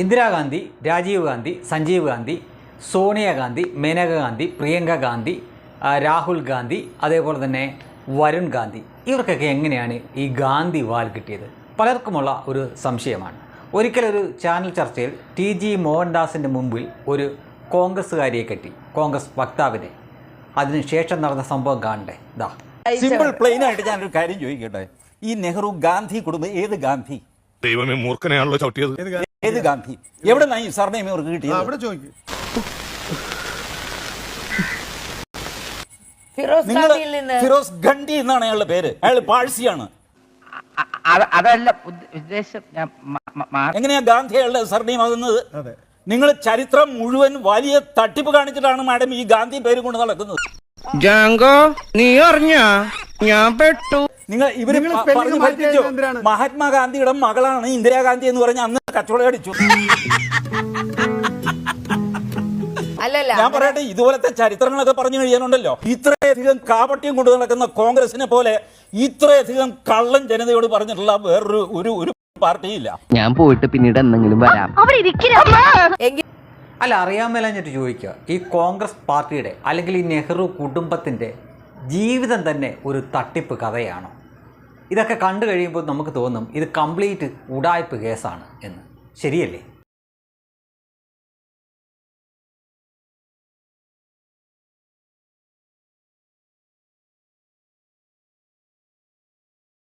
ഇന്ദിരാഗാന്ധി രാജീവ് ഗാന്ധി സഞ്ജീവ് ഗാന്ധി സോണിയാഗാന്ധി മേനക ഗാന്ധി പ്രിയങ്ക ഗാന്ധി രാഹുൽ ഗാന്ധി അതേപോലെ തന്നെ വരുൺ ഗാന്ധി. ഇവർക്കൊക്കെ എങ്ങനെയാണ് ഈ ഗാന്ധി വാൽ കിട്ടിയത്? പലർക്കുമുള്ള ഒരു സംശയമാണ്. ഒരിക്കലൊരു ചാനൽ ചർച്ചയിൽ ടി ജി മോഹൻദാസിന്റെ മുമ്പിൽ ഒരു കോൺഗ്രസ്സുകാരിയെ കെട്ടി കോൺഗ്രസ് വക്താവിനെ. അതിനുശേഷം നടന്ന സംഭവം കാണണ്ടേ? ദാ. സിമ്പിൾ പ്ലെയിൻ ആയിട്ട് ഞാനൊരു കാര്യം ചോദിക്കട്ടെ? ഈ നെഹ്റു ഗാന്ധി കുടുംബം ഏത് ഗാന്ധി? ദൈവമേ മൂർഖനെയാണല്ലോ ചവിട്ടിയത്. ഏത് ഗാന്ധി? എവിടെ നിന്നാണ് ഈ സർനെയിം ഇവർക്ക് കിട്ടിയത് അവിടെ ചോദിക്കും. ഫിറോസ് നിങ്ങൾ ഗാന്ധിയിൽ ഫിറോസ് ഗണ്ഡി എന്നാണ് അയാളുടെ പേര്. അയാൾ പാഴ്സിയാണ്. അതല്ല ഉദ്ദേശം എങ്ങനെയാ ഗാന്ധി അയാളുടെ സർനെയിം ആകുന്നത് അതെ. നിങ്ങൾ ചരിത്രം മുഴുവൻ വലിയ തട്ടിപ്പ് കാണിച്ചിട്ടാണ് മാഡം ഈ ഗാന്ധി പേര് കൊണ്ട് നടക്കുന്നത്. ജാങ്കോ നീ അറിഞ്ഞ? ഞാൻ പെട്ടു. നിങ്ങൾ ഇവർ പറഞ്ഞു പഠിപ്പിച്ചു. മഹാത്മാഗാന്ധിയുടെ മകളാണ് ഇന്ദിരാഗാന്ധി എന്ന് പറഞ്ഞ അന്ന് കച്ചവടം അടിച്ചു. അല്ലല്ല ഞാൻ പറയട്ടെ ഇതുപോലത്തെ ചരിത്രങ്ങളൊക്കെ പറഞ്ഞു കഴിയാനുണ്ടല്ലോ. ഇത്രയധികം കാപട്യം കൊണ്ടു നടക്കുന്ന കോൺഗ്രസിനെ പോലെ ഇത്രയധികം കള്ളൻ ജനതയോട് പറഞ്ഞിട്ടുള്ള വേറൊരു ഒരു ഒരു പാർട്ടിയില്ല. ഞാൻ പോയിട്ട് പിന്നീട് എന്തെങ്കിലും വരാം. അല്ല അറിയാൻ മേലഞ്ഞിട്ട് ചോദിക്കുക ഈ കോൺഗ്രസ് പാർട്ടിയുടെ അല്ലെങ്കിൽ ഈ നെഹ്റു കുടുംബത്തിന്റെ ജീവിതം തന്നെ ഒരു തട്ടിപ്പ് കഥയാണോ? ഇതൊക്കെ കണ്ടു കഴിയുമ്പോൾ നമുക്ക് തോന്നും ഇത് കംപ്ലീറ്റ് ഉടായ്പ് കേസാണ് എന്ന്. ശരിയല്ലേ?